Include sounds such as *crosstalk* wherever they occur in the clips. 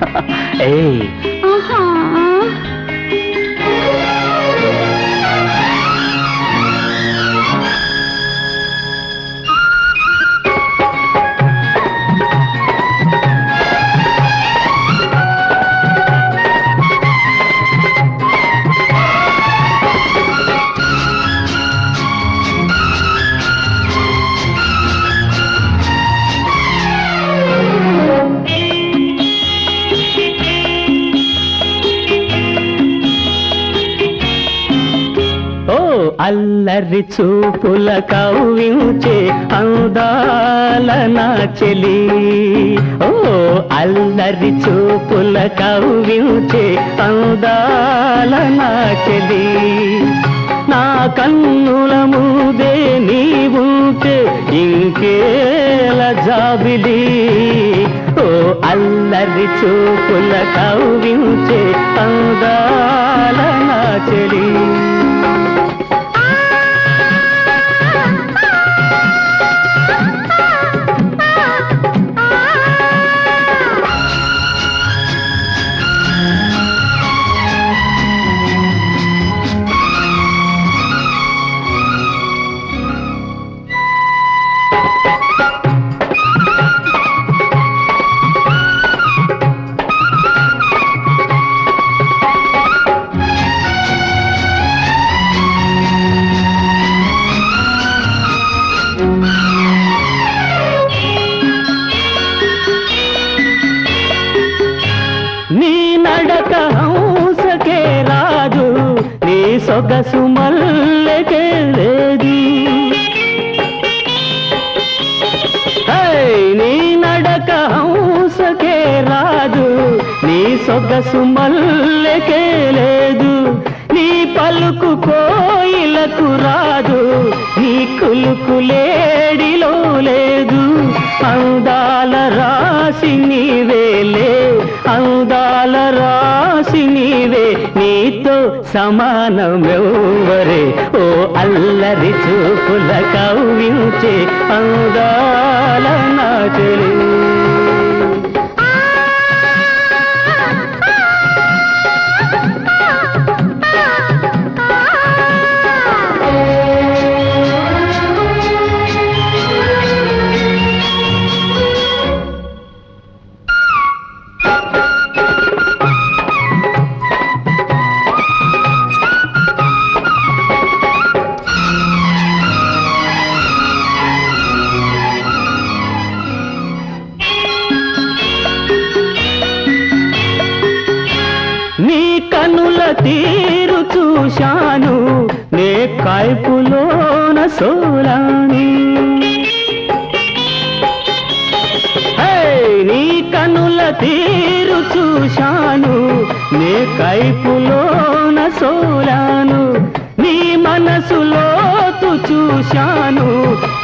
*laughs* 哎。啊哈。అల్లరి చూపుల కవ్వించే అందాల నా చెలి. ఓ అల్లరి చూపుల కవ్వించే అందాల నా చెలి. నా కన్నుల ముందే నీవుంటే ఇంకేల జాబిలి. ఓ అల్లరి చూపుల కవ్వించే అందా సొగసు మల్లెకే నీ నడక హంసకే రాదు నీ సొగసు మల్లెకే నీ పలుకు కోయిలకు రాదు నీ కులుకు లేడిలో లేదు. అందాల రాసి నీవే సమానమెవ్వరే? ఓ అల్లరి చూపుల కవ్వించే అందాల నా చెలి కనుల తీరు చూశాను నే కైపులోన సోలాని. నీ కనుల తీరు చూశాను నే కైపులోన సోలాను. నీ మనసులోతు చూశాను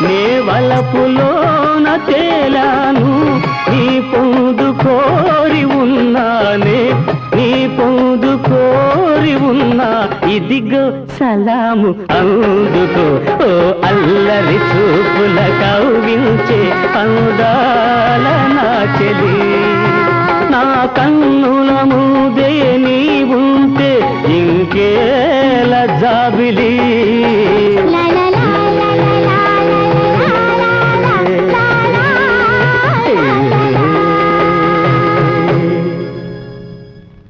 నే వలపులోన తేలాను. నీ పొందు కోరి ఉన్నానే నీ పొందు కోరి ఉన్నా ఇదిగో సలాము అందుకో. ఓ అల్లరి చూపుల కవ్వించే అందాల నా చెలి నా కన్నుల ముందే నీ ఉంటే ఇంకేల జాబిలీ.